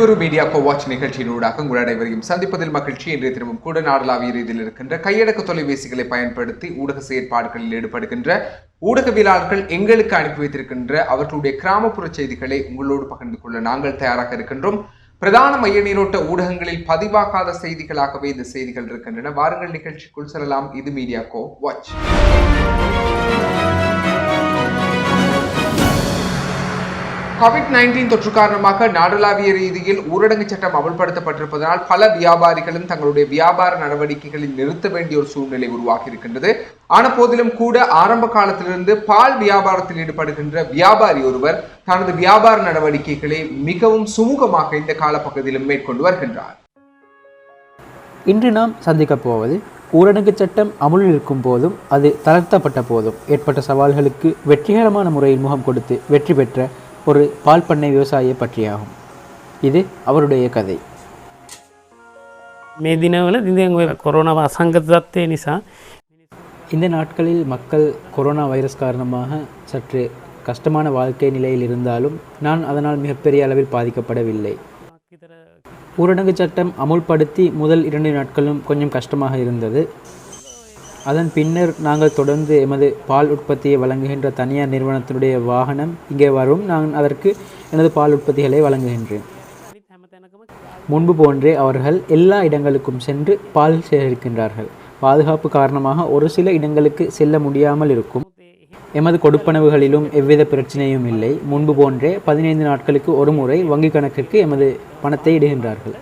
எதிர்வரும் media go watch நிகழ்ச்சியினூடாக உங்கள் அனைவரையும் சந்திப்பதில் மகிழ்ச்சி. இன்றைய தினமும் கூட நாடளாவிய ரீதியில் இருக்கின்ற கையடக்க தொலைபேசிகளை பயன்படுத்தி ஊடக செயற்பாடுகளில் ஈடுபடுகின்ற ஊடகவியலாளர்கள் எங்களுக்கு அனுப்பி வைத்திருக்கின்ற அவர்களுடைய கிராமப்புற செய்திகளை உங்களோடு பகிர்ந்து கொள்ள நாங்கள் தயாராக இருக்கின்றோம். பிரதான மைய நீரோட்ட ஊடகங்களில் பதிவாகாத செய்திகளாகவே இந்த செய்திகள் இருக்கின்றன. வாருங்கள் நிகழ்ச்சிக்குள் செல்லலாம். இது media go watch COVID nineteen தொற்று காரணமாக நாடளாவிய ரீதியில் ஊரடங்கு சட்டம் அமல்படுத்தப்பட்டிருப்பதனால் பல வியாபாரிகளும் தங்களுடைய வியாபார நடவடிக்கைகளை நிறுத்த வேண்டிய ஒரு சூழ்நிலை உருவாகி இருக்கின்றது ஆன போதிலும் கூட ஆரம்ப காலத்திலிருந்து பால் வியாபாரத்தில் ஈடுபடுகின்ற வியாபாரி ஒருவர் தனது வியாபார நடவடிக்கைகளை மிகவும் சுமூகமாக இந்த காலப்பகுதியிலும் மேற்கொண்டு வருகின்றார். இன்று நாம் சந்திக்கப் போவது ஊரடங்கு சட்டம் அமுலில் இருக்கும் போதும் அது தளர்த்தப்பட்ட போதும். ஏற்பட்ட சவால்களுக்கு வெற்றிகரமான முறையில் முகம் கொடுத்து வெற்றி பெற்ற ஒரு பால் பண்ணை விவசாயியை பற்றியாகும் இது அவருடைய கதை මේ දිනවල දිඳ කොරෝනාව අසංගතත්වය නිසා இந்த நாட்களில் மக்கள் கொரோனா வைரஸ் காரணமாக சற்று கஷ்டமான வாழ்க்கை நிலையில் இருந்தாலும் நான் அதனால் மிகப்பெரிய அளவில் பாதிக்கப்படவில்லை ஊரடங்கு சட்டம் அமுல்படுத்தி முதல் இரண்டு நாட்களும் கொஞ்சம் கஷ்டமாக இருந்தது அதன் பின்னர் நாங்கள் தொடர்ந்து எமது பால் உற்பத்தியை வழங்குகின்ற தனியார் நிறுவனத்தினுடைய வாகனம் இங்கே வரும். நான் அதற்கு எனது பால் உற்பத்திகளை வழங்குகின்றேன். முன்பு போன்றே அவர்கள் எல்லா இடங்களுக்கும் சென்று பால் சேகரிக்கின்றார்கள். பாதுகாப்பு காரணமாக ஒரு சில இடங்களுக்கு செல்ல முடியாமல் இருக்கும். எமது கொடுப்பனவுகளிலும் எவ்வித பிரச்சனையும் இல்லை. முன்பு போன்றே பதினைந்து நாட்களுக்கு ஒரு முறை வங்கி கணக்கிற்கு எமது பணத்தை இடுகின்றார்கள்.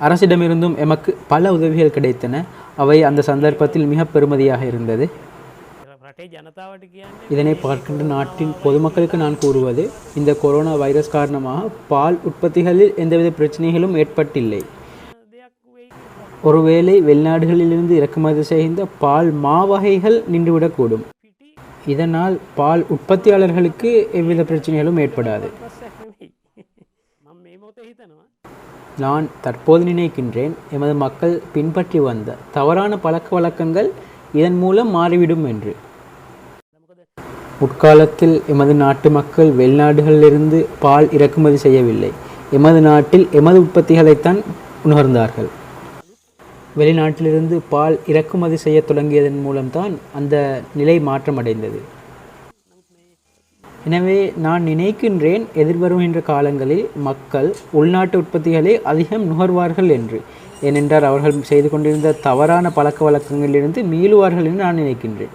அரசிடமிருந்தும் எமக்கு பல உதவிகள் கிடைத்தன அவை அந்த சந்தர்ப்பத்தில் மிக பெருமதியாக இருந்தது இதனை பார்க்கின்ற நாட்டின் பொதுமக்களுக்கு நான் கூறுவது இந்த கொரோனா வைரஸ் காரணமாக பால் உற்பத்திகளில் எந்தவித பிரச்சனைகளும் ஏற்பட்டில்லை ஒருவேளை வெளிநாடுகளிலிருந்து இறக்குமதி செய்த பால் மாவகைகள் நின்றுவிடக்கூடும் இதனால் பால் உற்பத்தியாளர்களுக்கு எவ்வித பிரச்சனைகளும் ஏற்படாது நான் தற்போது நினைக்கின்றேன் எமது மக்கள் பின்பற்றி வந்த தவறான பழக்க வழக்கங்கள் இதன் மூலம் மாறிவிடும் என்று. முற்காலத்தில் எமது நாட்டு மக்கள் வெளிநாடுகளிலிருந்து பால் இறக்குமதி செய்யவில்லை. எமது நாட்டில் எமது உற்பத்திகளைத்தான் உணர்ந்தார்கள். வெளிநாட்டிலிருந்து பால் இறக்குமதி செய்யத் தொடங்கியதன் மூலம்தான் அந்த நிலை மாற்றமடைந்தது. எனவே நான் நினைக்கின்றேன் எதிர்வருகின்ற காலங்களில் மக்கள் உள்நாட்டு உற்பத்திகளை அதிகம் நுகர்வார்கள் என்று. ஏனென்றால் அவர்கள் செய்து கொண்டிருந்த தவறான பழக்க வழக்கங்களிலிருந்து மீளுவார்கள் என்று நான் நினைக்கின்றேன்.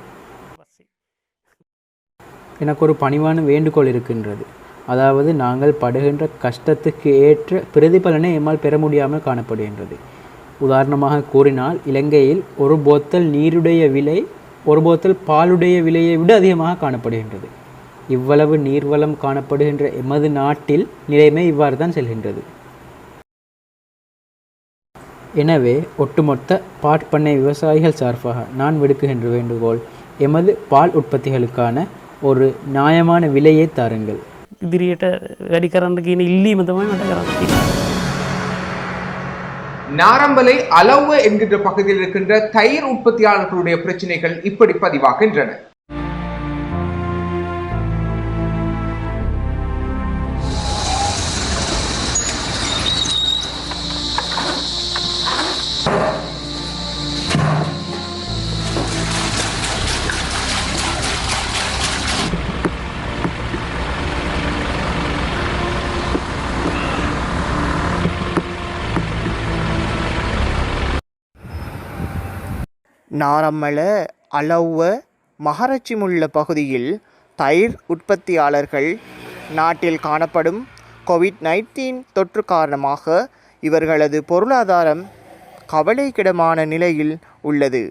எனக்கு ஒரு பணிவான வேண்டுகோள் இருக்கின்றது. அதாவது நாங்கள் படுகின்ற கஷ்டத்துக்கு ஏற்ற பிரதிபலனை எம்மால் பெற முடியாமல் காணப்படுகின்றது. உதாரணமாக கூறினால் இலங்கையில் ஒரு போத்தல் நீருடைய விலை ஒரு போத்தல் பாலுடைய விலையை விட அதிகமாக காணப்படுகின்றது. இவ்வளவு நீர்வளம் காணப்படுகின்ற எமது நாட்டில் நிலைமை இவ்வாறு தான் செல்கின்றது எனவே ஒட்டுமொத்த பாட்பண்ணை விவசாயிகள் சார்பாக நான் விடுக்குகின்ற வேண்டுகோள் எமது பால் உற்பத்திகளுக்கான ஒரு நியாயமான விலையை தாருங்கள் ඉදිරියට වැඩි කරන්න කියන ඉල්ලීම තමයි මට කරන්න තියෙන්නේ. நாரம்பலை அளவு என்கின்ற பகுதியில் இருக்கின்ற தயிர் உற்பத்தியாளர்களுடைய பிரச்சனைகள் இப்படி பதிவாகின்றன நாரம்மல அளவுவ மகரச்சிமுள்ள பகுதியில் தயிர் உற்பத்தியாளர்கள் நாட்டில் காணப்படும் கோவிட் நைன்டீன் தொற்று காரணமாக இவர்களது பொருளாதாரம் கவலைக்கிடமான நிலையில் உள்ளது.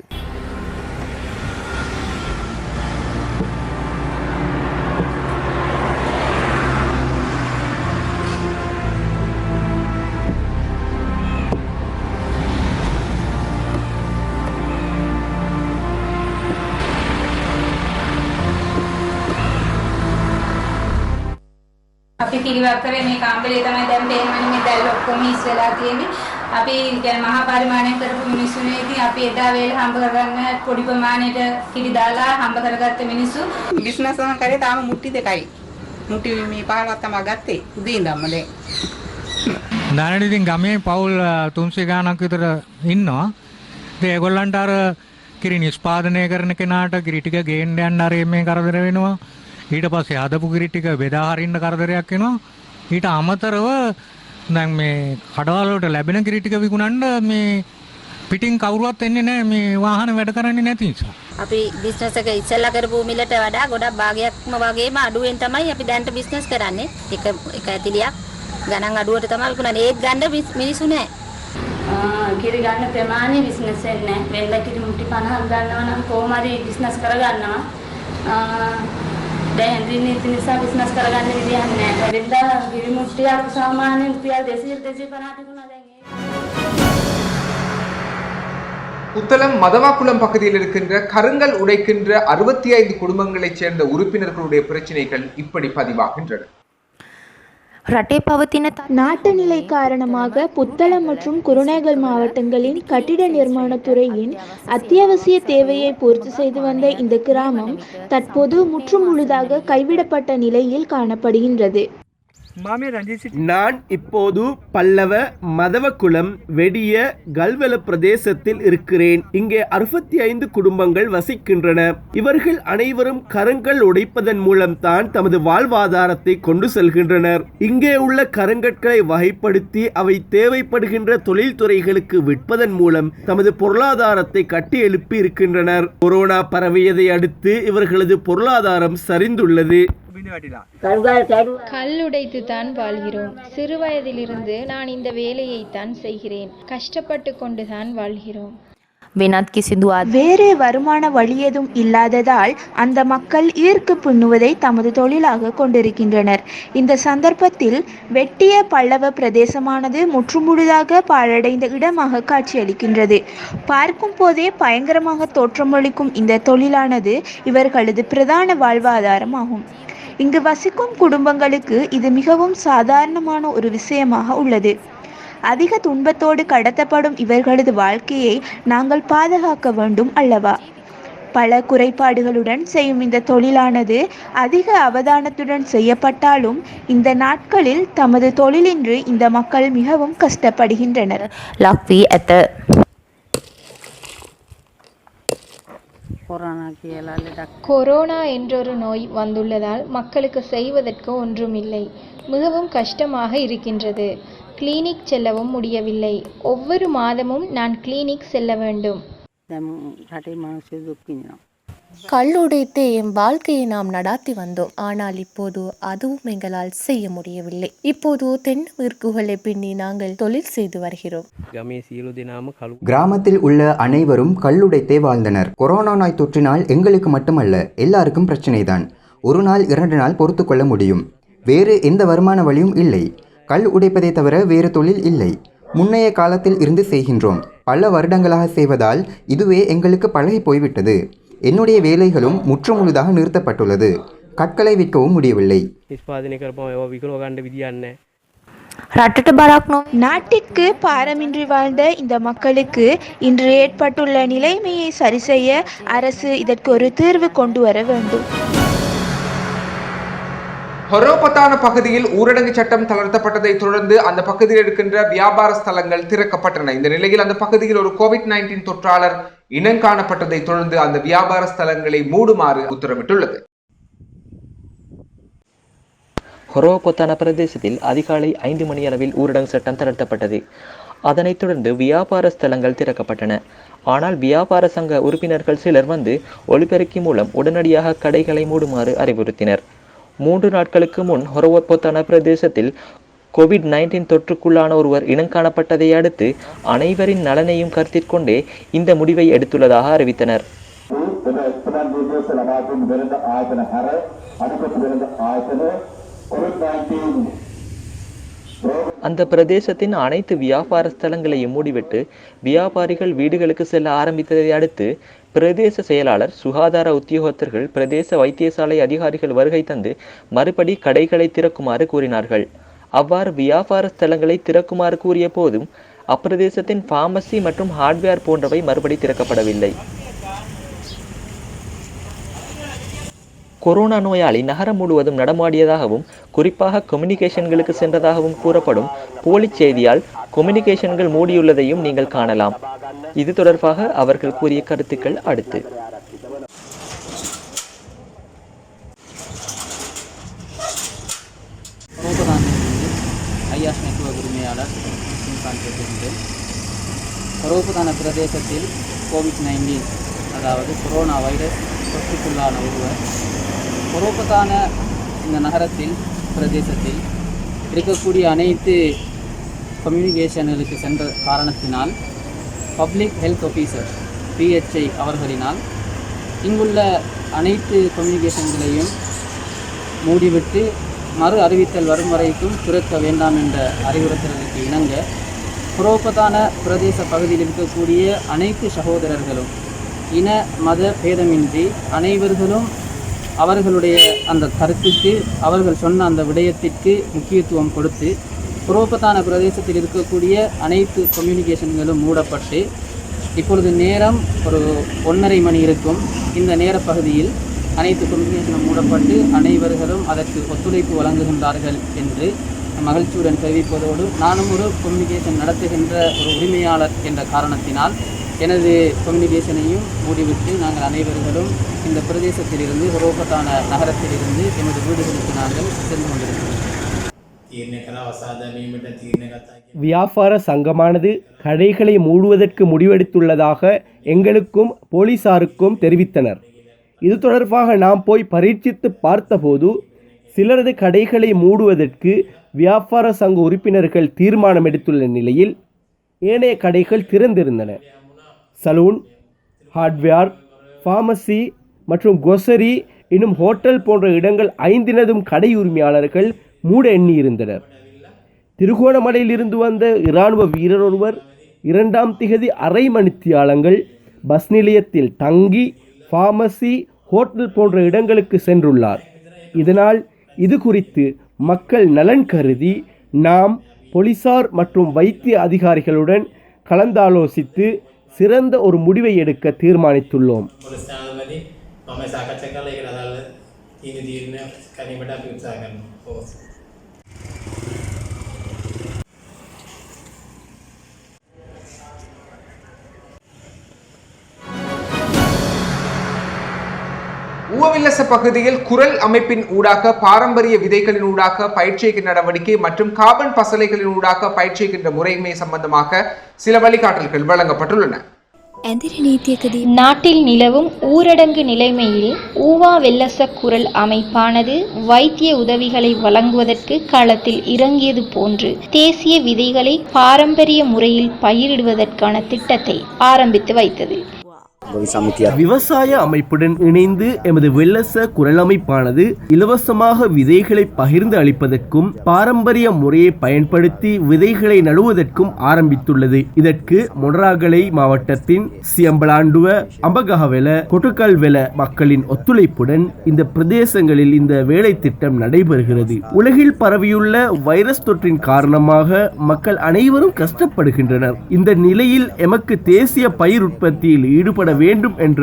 කරේ මේ කාමරේ තමයි දැන් පේනවනේ මේ දැල් ඔක්කොම හිස් වෙලා තියෙන්නේ. අපි කියන්නේ මහා පරිමාණයක් කරපු මිනිස්සුනේ ඉතින් අපි එදා වේල හම්බ කරගන්න පොඩි ප්‍රමාණයට කිරි දාලා හම්බ කරගත්ත මිනිස්සු බිස්නස් එකක් කරේ තාම මුට්ටි දෙකයි. මුටි මේ පහලක් තමයි ගත්තේ උදේ ඉඳන්ම දැන්. දැනට ඉතින් ගමේ පවුල් තුන්සේ ගානක් විතර ඉන්නවා. ඉතින් ඒගොල්ලන්ට අර කිරි නිෂ්පාදනය කරන කෙනාට කිරිටික ගේන්න යන්න අර මේ කරදර වෙනවා. ඊට පස්සේ හදපු කිරිටික බෙදා හරින්න කරදරයක් වෙනවා ඊට අමතරව දැන් මේ කඩවල් වලට ලැබෙන කිරිටික විකුණන්න මේ පිටින් කවුරුවත් එන්නේ නැහැ මේ වාහන වැඩ කරන්නේ නැති නිසා අපි බිස්නස් එක ඉස්සෙල්ලා කරපු මිලට වඩා ගොඩක් භාගයක්ම වගේම අඩුවෙන් තමයි අපි දැන්ට බිස්නස් කරන්නේ. එක එක ඇතිලියක් ගණන් අඩුවට තමයි විකුණන්නේ. ඒත් ගන්න මිනිස්සු නැහැ. කිරි ගන්න ප්‍රමාණය බිස්නස් වෙන්නේ නැහැ. වෙන්න කිරි මුට්ටි 50ක් ගන්නවා නම් කොහොම හරි බිස්නස් කරගන්නවා. புத்தளம் மதவாக்குளம் பகுதியில் இருக்கின்ற கருங்கல் உடைக்கின்ற அறுபத்தி ஐந்து குடும்பங்களைச் சேர்ந்த உறுப்பினர்களுடைய பிரச்சினைகள் இப்படி பதிவாகின்றன. இரட்டை பாவத்தின நாட்டு நிலை காரணமாக புத்தளம் மற்றும் குருநேகல் மாவட்டங்களின் கட்டிட நிர்மாணத்துறையின் அத்தியாவசிய தேவையை பூர்த்தி செய்து வந்த இந்த கிராமம் தற்போது முற்றுமுழுதாக கைவிடப்பட்ட நிலையில் காணப்படுகின்றது. நான் இப்போது பல்லவ மதவக்குளம் வெடிய கல்வெல பிரதேசத்தில் இருக்கிறேன். இங்கே அறுபத்தி ஐந்து குடும்பங்கள் வசிக்கின்றன. இவர்கள் அனைவரும் கருங்கல் உடைப்பதன் மூலம் தான் தமது வாழ்வாதாரத்தை கொண்டு செல்கின்றனர். இங்கே உள்ள கருங்கற்களை வகைப்படுத்தி அவை தேவைப்படுகின்ற தொழில்துறைகளுக்கு விற்பதன் மூலம் தமது பொருளாதாரத்தை கட்டி எழுப்பி இருக்கின்றனர். கொரோனா பரவியதை அடுத்து இவர்களது பொருளாதாரம் சரிந்துள்ளது. கல் உடைத்துத்தான் வாழ்கிறோம். சிறு வயதிலிருந்து நான் இந்த வேலையைத்தான் செய்கிறேன். கஷ்டப்பட்டு கொண்டுதான் வாழ்கிறோம். வினாத்கி சிந்துவா வேறு வருமான வழி எதுவும் இல்லாததால் அந்த மக்கள் ஈர்க்கு பின்னுவதை தமது தொழிலாக கொண்டிருக்கின்றனர். இந்த சந்தர்ப்பத்தில் வெட்டிய பல்லவ பிரதேசமானது முற்றுமுழுதாக பாழடைந்த இடமாக காட்சியளிக்கின்றது. பார்க்கும் போதே பயங்கரமாக தோற்றமளிக்கும் இந்த தொழிலானது இவர்களது பிரதான வாழ்வாதாரமாகும். இங்கு வசிக்கும் குடும்பங்களுக்கு இது மிகவும் சாதாரணமான ஒரு விஷயமாக உள்ளது. அதிக துன்பத்தோடு கடத்தப்படும் இவர்களது வாழ்க்கையை நாங்கள் பாதுகாக்க வேண்டும் அல்லவா? பல குறைபாடுகளுடன் செய்யும் இந்த தொழிலானது அதிக அவதானத்துடன் செய்யப்பட்டாலும் இந்த நாட்களில் தமது தொழிலின்றி இந்த மக்கள் மிகவும் கஷ்டப்படுகின்றனர். கொரோனா என்றொரு நோய் வந்துள்ளதால் மக்களுக்கு செய்வதற்கு ஒன்றுமில்லை. மிகவும் கஷ்டமாக இருக்கின்றது. கிளினிக் செல்லவும் முடியவில்லை. ஒவ்வொரு மாதமும் நான் கிளினிக் செல்ல வேண்டும். கல்லுடைத்து என் வாழ்க்கையை நாம் நடாத்தி வந்தோம். ஆனால் இப்போது அதுவும் எங்களால் செய்ய முடியவில்லை. இப்போது தென்னமிற்குகளை பின்னி நாங்கள் தொழில் செய்து வருகிறோம். கிராமத்தில் உள்ள அனைவரும் கல்லுடைத்தே வாழ்ந்தனர். கொரோனா நாய் தொற்றினால் எங்களுக்கு மட்டுமல்ல எல்லாருக்கும் பிரச்சனை தான் ஒரு நாள் இரண்டு நாள் பொறுத்து கொள்ள முடியும். வேறு எந்த வருமான வழியும் இல்லை. கல் உடைப்பதை தவிர வேறு தொழில் இல்லை. முன்னைய காலத்தில் இருந்து செய்கின்றோம். பல வருடங்களாக செய்வதால் இதுவே எங்களுக்கு பழகி போய்விட்டது. என்னுடைய வேலைகளும் முற்று முற்றுமுழுதாக நிறுத்தப்பட்டுள்ளது. கற்களை விற்கவும் முடியவில்லை. நாட்டிற்கு பாரமின்றி வாழ்ந்த இந்த மக்களுக்கு இன்று ஏற்பட்டுள்ள நிலைமையை சரிசெய்ய அரசு இதற்கு ஒரு தீர்வு கொண்டு வர வேண்டும். ஹொரோபத்தான பகுதியில் ஊரடங்கு சட்டம் தளர்த்தப்பட்டதை தொடர்ந்து அந்த பகுதியில் இருக்கின்ற வியாபார ஸ்தலங்கள் திறக்கப்பட்டன. இந்த நிலையில் அந்த பகுதியில் ஒரு கோவிட் நைன்டீன் தொற்றாளர் இனங்காணப்பட்டதை தொடர்ந்து அந்த வியாபார ஸ்தலங்களை மூடுமாறு உத்தரவிட்டுள்ளது. ஹொரோகொத்தான பிரதேசத்தில் அதிகாலை ஐந்து மணி அளவில் ஊரடங்கு சட்டம் தளர்த்தப்பட்டது. அதனைத் தொடர்ந்து வியாபார ஸ்தலங்கள் திறக்கப்பட்டன. ஆனால் வியாபார சங்க உறுப்பினர்கள் சிலர் வந்து ஒலிபெருக்கி மூலம் உடனடியாக கடைகளை மூடுமாறு அறிவுறுத்தினர். மூன்று நாட்களுக்கு முன் ஹொரோபொத்தான பிரதேசத்தில் கோவிட் நைன்டீன் தொற்றுக்குள்ளான ஒருவர் இனங்காணப்பட்டதை அடுத்து அனைவரின் நலனையும் கருத்தில் கொண்டே இந்த முடிவை எடுத்துள்ளதாக அறிவித்தனர். அந்த பிரதேசத்தின் அனைத்து வியாபார ஸ்தலங்களையும் மூடிவிட்டு வியாபாரிகள் வீடுகளுக்கு செல்ல ஆரம்பித்ததை அடுத்து பிரதேச செயலாளர் சுகாதார உத்தியோகத்தர்கள் பிரதேச வைத்தியசாலை அதிகாரிகள் வருகை தந்து மறுபடி கடைகளை திறக்குமாறு கூறினார்கள். அவ்வாறு வியாபார ஸ்தலங்களை திறக்குமாறு கூறிய போதும் அப்பிரதேசத்தின் பார்மசி மற்றும் ஹார்ட்வேர் போன்றவை மறுபடி திறக்கப்படவில்லை. கொரோனா நோயாளி நகரம் முழுவதும் நடமாடியதாகவும் குறிப்பாக கம்யூனிகேஷன்களுக்கு சென்றதாகவும் கூறப்படும் போலி செய்தியால் கம்யூனிகேஷன்கள் மூடியுள்ளதையும் நீங்கள் காணலாம். இது தொடர்பாக அவர்கள் கூறிய கருத்துக்கள் அடுத்து. பிரதேசத்தில் கோவிட் நைன்டீன் அதாவது கொரோனா வைரஸ் தொற்றுக்குள்ளான ஒருவர். பரோபதான இந்த நகரத்தில் பிரதேசத்தில் இருக்கக்கூடிய அனைத்து கம்யூனிகேஷன்களுக்கு சென்ற காரணத்தினால் பப்ளிக் ஹெல்த் ஆஃபீஸர் பிஹெச்ஐ அவர்களினால் இங்குள்ள அனைத்து கம்யூனிகேஷன்களையும் மூடிவிட்டு மறு அறிவித்தல் வரும் வரைக்கும் திறக்க வேண்டாம் என்ற அறிவுறுத்தலுக்கு இணங்க புரோபதான பிரதேச பகுதியில் இருக்கக்கூடிய அனைத்து சகோதரர்களும் இன மத பேதமின்றி அனைவர்களும் அவர்களுடைய அந்த கருத்துக்கு அவர்கள் சொன்ன அந்த விடயத்திற்கு முக்கியத்துவம் கொடுத்து புரோபத்தான பிரதேசத்தில் இருக்கக்கூடிய அனைத்து கம்யூனிகேஷன்களும் மூடப்பட்டு இப்பொழுது நேரம் ஒரு ஒன்றரை மணி இருக்கும். இந்த நேர பகுதியில் அனைத்து கம்யூனிகேஷனும் மூடப்பட்டு அனைவர்களும் அதற்கு ஒத்துழைப்பு வழங்குகின்றார்கள் என்று மகிழ்ச்சியுடன் தெரிவிப்பதோடு நானும் ஒரு கம்யூனிகேஷன் நடத்துகின்ற ஒரு உரிமையாளர் என்ற காரணத்தினால் எனது கம்யூனிகேஷனையும் மூடிவிட்டு நாங்கள் அனைவர்களும் இந்த பிரதேசத்திலிருந்து ரோபத்தான நகரத்திலிருந்து எமது வீடுகளுக்கு நாங்கள் சென்று கொண்டிருக்கிறோம். வியாபார சங்கமானது கடைகளை மூடுவதற்கு முடிவெடுத்துள்ளதாக எங்களுக்கும் போலீசாருக்கும் தெரிவித்தனர். இது தொடர்பாக நாம் போய் பரீட்சித்து பார்த்தபோது சிலரது கடைகளை மூடுவதற்கு வியாபார சங்க உறுப்பினர்கள் தீர்மானம் எடுத்துள்ள நிலையில் ஏனைய கடைகள் திறந்திருந்தன. சலூன் ஹார்ட்வேர் ஃபார்மசி மற்றும் கொசரி இன்னும் ஹோட்டல் போன்ற இடங்கள் ஐந்தினதும் கடை உரிமையாளர்கள் மூட எண்ணியிருந்தனர். திருகோணமலையில் இருந்து வந்த இராணுவ வீரர் ஒருவர் இரண்டாம் திகதி அரை மணித்தியாலங்கள் பஸ் நிலையத்தில் தங்கி ஃபார்மசி ஹோட்டல் போன்ற இடங்களுக்கு சென்றுள்ளார். இதனால் இது குறித்து மக்கள் நலன் கருதி நாம் போலீசார் மற்றும் வைத்திய அதிகாரிகளுடன் கலந்தாலோசித்து சிறந்த ஒரு முடிவை எடுக்க தீர்மானித்துள்ளோம். ஊவவில்லச பகுதியில் குரல் அமைப்பின் ஊடாக பாரம்பரிய விதைகளின் ஊடாக பயிற்சிக்கு நடவடிக்கை மற்றும் கார்பன் பசலைகளின் ஊடாக பயிற்சிக்கின்ற முறைமை சம்பந்தமாக சில வழிகாட்டல்கள் வழங்கப்பட்டுள்ளன. நாட்டில் நிலவும் ஊரடங்கு நிலைமையில் ஊவா வெல்லச குரல் அமைப்பானது வைத்திய உதவிகளை வழங்குவதற்கு களத்தில் இறங்கியது போன்று தேசிய விதைகளை பாரம்பரிய முறையில் பயிரிடுவதற்கான திட்டத்தை ஆரம்பித்து வைத்தது. விவசாய அமைப்புடன் இணைந்து எமது வெள்ளச குரல் அமைப்பானது இலவசமாக விதைகளை பகிர்ந்து அளிப்பதற்கும் பாரம்பரிய முறையை பயன்படுத்தி விதைகளை நடுவதற்கும் ஆரம்பித்துள்ளது. இதற்கு மொனராகலை மாவட்டத்தின் சியம்பலாண்டுவ அம்பகவெல கொட்டுக்கல்வெல மக்களின் ஒத்துழைப்புடன் இந்த பிரதேசங்களில் இந்த வேலை திட்டம் நடைபெறுகிறது. உலகில் பரவியுள்ள வைரஸ் தொற்றின் காரணமாக மக்கள் அனைவரும் கஷ்டப்படுகின்றனர். இந்த நிலையில் எமக்கு தேசிய பயிர் உற்பத்தியில் ஈடுபட வேண்டும் என்ற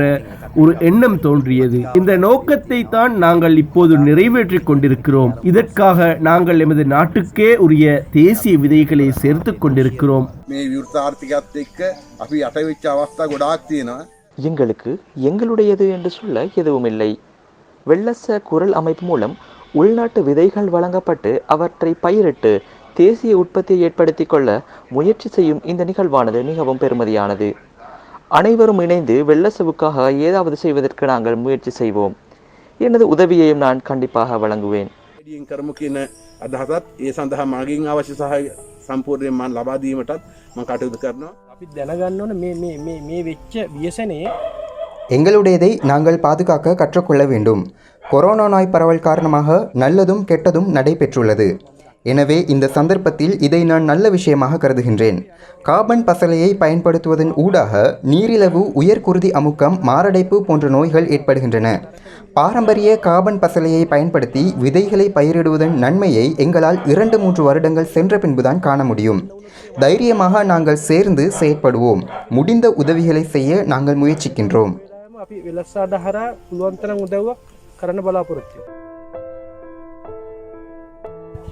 ஒரு எண்ணம் தோன்றியது. இந்த நோக்கத்தை தான் நாங்கள் இப்போது நிறைவேற்றி கொண்டிருக்கிறோம். இதற்காக நாங்கள் எமது நாட்டுக்கே உரிய தேசிய விதைகளை சேர்த்து கொண்டிருக்கிறோம். எங்களுக்கு எங்களுடையது என்று சொல்ல எதுவும் இல்லை வெள்ளச குரல் அமைப்பு மூலம் உள்நாட்டு விதைகள் வழங்கப்பட்டு அவற்றை பயிரிட்டு தேசிய உற்பத்தியை ஏற்படுத்திக் கொள்ள முயற்சி செய்யும் இந்த நிகழ்வானது மிகவும் பெருமதியானது. அனைவரும் இணைந்து வெள்ளசவுக்காக ஏதாவது செய்வதற்கு நாங்கள் முயற்சி செய்வோம் எனது உதவியையும் நான் கண்டிப்பாக வழங்குவேன் වැඩියෙන් කරමු කියන අදහසත් ඒ සඳහා මගින් අවශ්‍ය සහය සම්පූර්ණයෙන් මන් ලබා දීමටත් මම කටයුතු කරනවා. අපි දැනගන්න ඕන මේ මේ මේ මේ වෙච්ච වියසනේ எங்களுடையதை நாங்கள் பாதுகாக்க கற்றுக்கொள்ள வேண்டும் கொரோனா நோய் பரவல் காரணமாக நல்லதும் கெட்டதும் நடைபெற்றுள்ளது எனவே இந்த சந்தர்ப்பத்தில் இதை நான் நல்ல விஷயமாக கருதுகின்றேன். கார்பன் பசலையை பயன்படுத்துவதன் ஊடாக நீரிழவு உயர்குருதி அமுக்கம் மாரடைப்பு போன்ற நோய்கள் ஏற்படுகின்றன. பாரம்பரிய கார்பன் பசலையை பயன்படுத்தி விதைகளை பயிரிடுவதன் நன்மையை எங்களால் இரண்டு மூன்று வருடங்கள் சென்ற பின்புதான் காண முடியும். தைரியமாக நாங்கள் சேர்ந்து செயற்படுவோம். முடிந்த உதவிகளை செய்ய நாங்கள் முயற்சிக்கின்றோம்.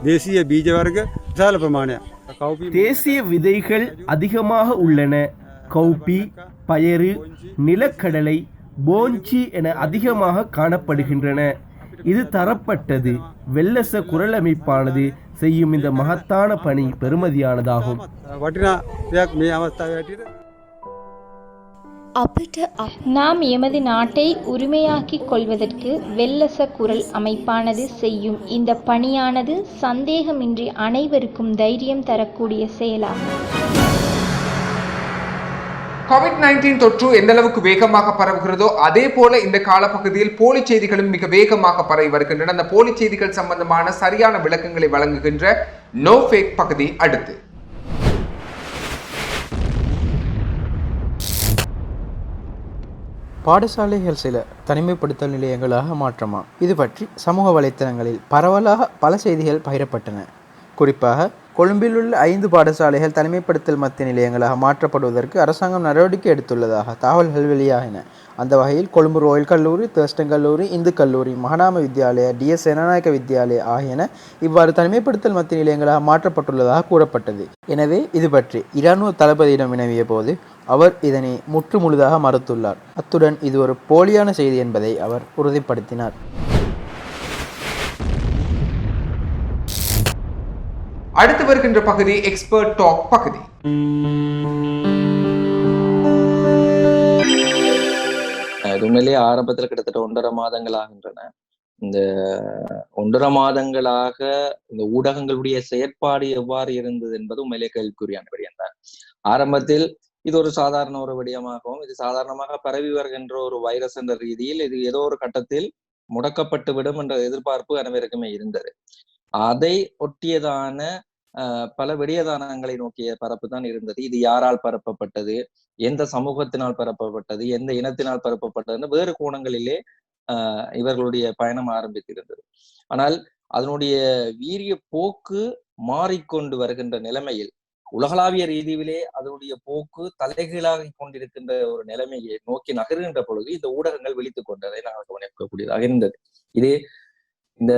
தேசிய பீஜவர்க்க விசால பிரமாண. தேசிய விதைகள் அதிகமாக உள்ளன. கௌபி பயறு நிலக்கடலை போஞ்சி என அதிகமாக காணப்படுகின்றன. இது தரப்பட்டது. வெள்ளச குரல் அமைப்பானது செய்யும் இந்த மகத்தான பணி பெருமதியானதாகும். நாம் எமது நாட்டை உரிமையாக்கிக் கொள்வதற்கு வெல்லச குரல் அமைப்பானது செய்யும். இந்த பணியானது சந்தேகமின்றி அனைவருக்கும் தைரியம் தரக்கூடிய செயலாகும். கோவிட் நைன்டீன் தொற்று எந்த அளவுக்கு வேகமாக பரவுகிறதோ அதே போல இந்த காலப்பகுதியில் போலி செய்திகளும் மிக வேகமாக பரவி வருகின்றன. அந்த போலி செய்திகள் சம்பந்தமான சரியான விளக்கங்களை வழங்குகின்ற நோ ஃபேக் பகுதி அடுத்து. பாடசாலைகள் சில தனிமைப்படுத்தல் நிலையங்களாக மாற்றமா? இது பற்றி சமூக வலைத்தளங்களில் பரவலாக பல செய்திகள் பகிரப்பட்டன. குறிப்பாக கொழும்பில் உள்ள ஐந்து பாடசாலைகள் தனிமைப்படுத்தல் மத்திய நிலையங்களாக மாற்றப்படுவதற்கு அரசாங்கம் நடவடிக்கை எடுத்துள்ளதாக தகவல்கள் வெளியாகின. அந்த வகையில் கொழும்பு ரோயல் கல்லூரி தேர்ஸ்டன் கல்லூரி இந்து கல்லூரி மகாநாம வித்யாலயா டிஎஸ் சேனநாயக்க வித்யாலயா ஆகியன இவ்வாறு தனிமைப்படுத்தல் மத்திய நிலையங்களாக மாற்றப்பட்டுள்ளதாக கூறப்பட்டது. எனவே இது பற்றி இராணுவ தளபதியிடம் வினவிய போது அவர் இதனை முற்று முழுதாக மறுத்துள்ளார். அத்துடன் இது ஒரு போலியான செய்தி என்பதை அவர் உறுதிப்படுத்தினார். அடுத்து வருகின்ற பகுதி எக்ஸ்பர்ட் டாக் பகுதி. இது உண்மையிலேயே ஆரம்பத்தில் கிட்டத்தட்ட ஒன்றரை மாதங்கள் ஆகின்றன. இந்த ஒன்றரை மாதங்களாக இந்த ஊடகங்களுடைய செயற்பாடு எவ்வாறு இருந்தது என்பது உண்மையிலே கேள்விக்குறியான விடயம்தான் ஆரம்பத்தில் இது ஒரு சாதாரண ஒரு விடயமாகவும் இது சாதாரணமாக பரவி வருகின்ற ஒரு வைரஸ் என்ற ரீதியில் இது ஏதோ ஒரு கட்டத்தில் முடக்கப்பட்டு விடும் என்ற எதிர்பார்ப்பு அனைவருக்குமே இருந்தது. அதை ஒட்டியதான பல விடியதானங்களை நோக்கிய பரப்பு தான் இருந்தது. இது யாரால் பரப்பப்பட்டது? எந்த சமூகத்தினால் பரப்பப்பட்டது? எந்த இனத்தினால் பரப்பப்பட்டதுன்னு வேறு கோணங்களிலே ஆஹ் இவர்களுடைய பயணம் ஆரம்பித்திருந்தது. ஆனால் அதனுடைய வீரிய போக்கு மாறிக்கொண்டு வருகின்ற நிலைமையில் உலகளாவிய ரீதியிலே அதனுடைய போக்கு தலைகீழாகி கொண்டிருக்கின்ற ஒரு நிலைமையை நோக்கி நகர்கின்ற பொழுது இந்த ஊடகங்கள் விழித்துக் கொண்டதை நாங்கள் கவனிக்கக்கூடியதாக இருந்தது. இது இந்த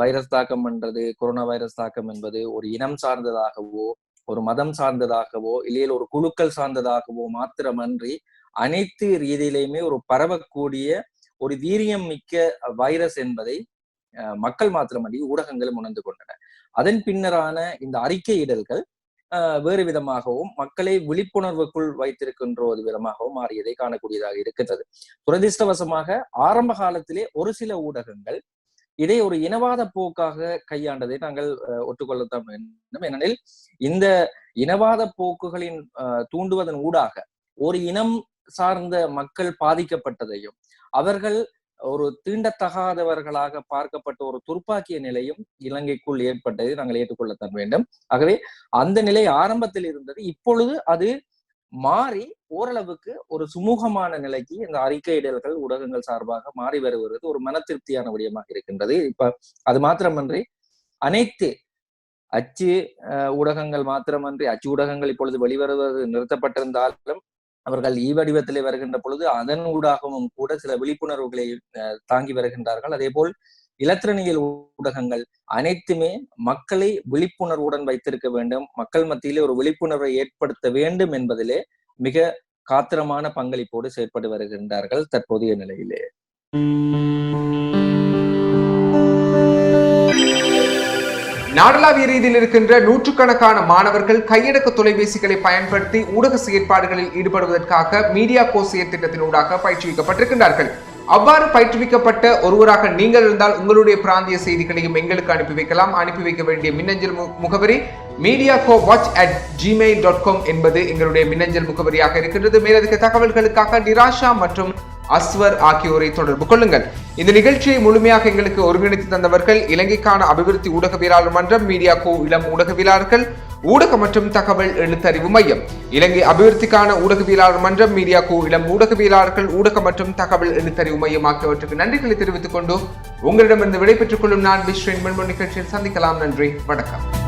வைரஸ் தாக்கம் என்றது கொரோனா வைரஸ் தாக்கம் என்பது ஒரு இனம் சார்ந்ததாகவோ ஒரு மதம் சார்ந்ததாகவோ இல்லையில் ஒரு குழுக்கள் சார்ந்ததாகவோ மாத்திரமன்றி அனைத்து ரீதியிலையுமே ஒரு பரவக்கூடிய ஒரு வீரியம் மிக்க வைரஸ் என்பதை மக்கள் மாத்திரமன்றி ஊடகங்களும் உணர்ந்து கொண்டன. அதன் பின்னரான இந்த அறிக்கையிடல்கள் வேறு விதமாகவும் மக்களை விழிப்புணர்வுக்குள் வைத்திருக்கின்ற ஒரு விதமாகவும் மாறியதை காணக்கூடியதாக இருக்கின்றது. துரதிருஷ்டவசமாக ஆரம்ப காலத்திலே ஒரு சில ஊடகங்கள் இதை ஒரு இனவாத போக்காக கையாண்டதை நாங்கள் ஒட்டுக்கொள்ளத்தான் வேண்டும். ஏனெனில் இந்த இனவாத போக்குகளின் தூண்டுவதன் ஊடாக ஒரு இனம் சார்ந்த மக்கள் பாதிக்கப்பட்டதையும் அவர்கள் ஒரு தீண்டத்தகாதவர்களாக பார்க்கப்பட்ட ஒரு துர்ப்பாக்கிய நிலையும் இலங்கைக்குள் ஏற்பட்டதை நாங்கள் ஏற்றுக்கொள்ளத்தான் வேண்டும். ஆகவே அந்த நிலை ஆரம்பத்தில் இருந்தது இப்பொழுது அது மாறி ஓரளவுக்கு ஒரு சுமூகமான நிலைக்கு இந்த அறிக்கையிடல்கள் ஊடகங்கள் சார்பாக மாறி வருவது ஒரு மன திருப்தியான விடயமாக இருக்கின்றது. இப்ப அது மாத்திரமன்றி அனைத்து அச்சு ஊடகங்கள் மாத்திரமன்றி அச்சு ஊடகங்கள் இப்பொழுது வெளிவருவது நிறுத்தப்பட்டிருந்தாலும் அவர்கள் ஈ வடிவத்திலே வருகின்ற பொழுது அதன் ஊடாகவும் கூட சில விழிப்புணர்வுகளை தாங்கி வருகின்றார்கள். அதே போல் இலத்திரனியல் ஊடகங்கள் அனைத்துமே மக்களை விழிப்புணர்வுடன் வைத்திருக்க வேண்டும். மக்கள் மத்தியிலே ஒரு விழிப்புணர்வை ஏற்படுத்த வேண்டும் என்பதிலே மிக காத்திரமான பங்களிப்போடு செயற்பட்டு வருகின்றார்கள் தற்போதைய நிலையிலே. நாடளாவிய ரீதியில் இருக்கின்ற நூற்றுக்கணக்கான மாணவர்கள் கையடக்க தொலைபேசிகளை பயன்படுத்தி ஊடக செயற்பாடுகளில் ஈடுபடுவதற்காக மீடியா கோசியர் திட்டத்தினூடாக பயிற்றுவிக்கப்பட்டிருக்கின்றார்கள். அவ்வாறு பயிற்றுவிக்கப்பட்ட ஒருவராக நீங்கள் இருந்தால் உங்களுடைய பிராந்திய செய்திகளையும் எங்களுக்கு அனுப்பி வைக்கலாம். அனுப்பி வைக்க வேண்டிய மின்னஞ்சல் முகவரி media go watch at Gmail dot com என்பது எங்களுடைய மின்னஞ்சல் முகவரியாக இருக்கின்றது. மேலதிக தகவல்களுக்காக நிராஷா மற்றும் அஸ்வர் ஆகியோரை தொடர்பு கொள்ளுங்கள். இந்த நிகழ்ச்சியை முழுமையாக எங்களுக்கு ஒருங்கிணைத்து தந்தவர்கள் இலங்கைக்கான அபிவிருத்தி ஊடகவியலாளர் மன்றம் மீடியா கோ இளம் ஊடகவியலாளர்கள் ஊடக மற்றும் தகவல் எழுத்தறிவு மையம் இலங்கை அபிவிருத்திக்கான ஊடகவியலாளர் மன்றம் மீடியா கோ இளம் ஊடகவியலாளர்கள் ஊடக மற்றும் தகவல் எழுத்தறிவு மையம் ஆகியவற்றுக்கு நன்றிகளை தெரிவித்துக் கொண்டு உங்களிடமிருந்து விடைபெற்றுக் கொள்ளும் நான் விஸ்வன் நிகழ்ச்சியில் சந்திக்கலாம். நன்றி. வணக்கம்.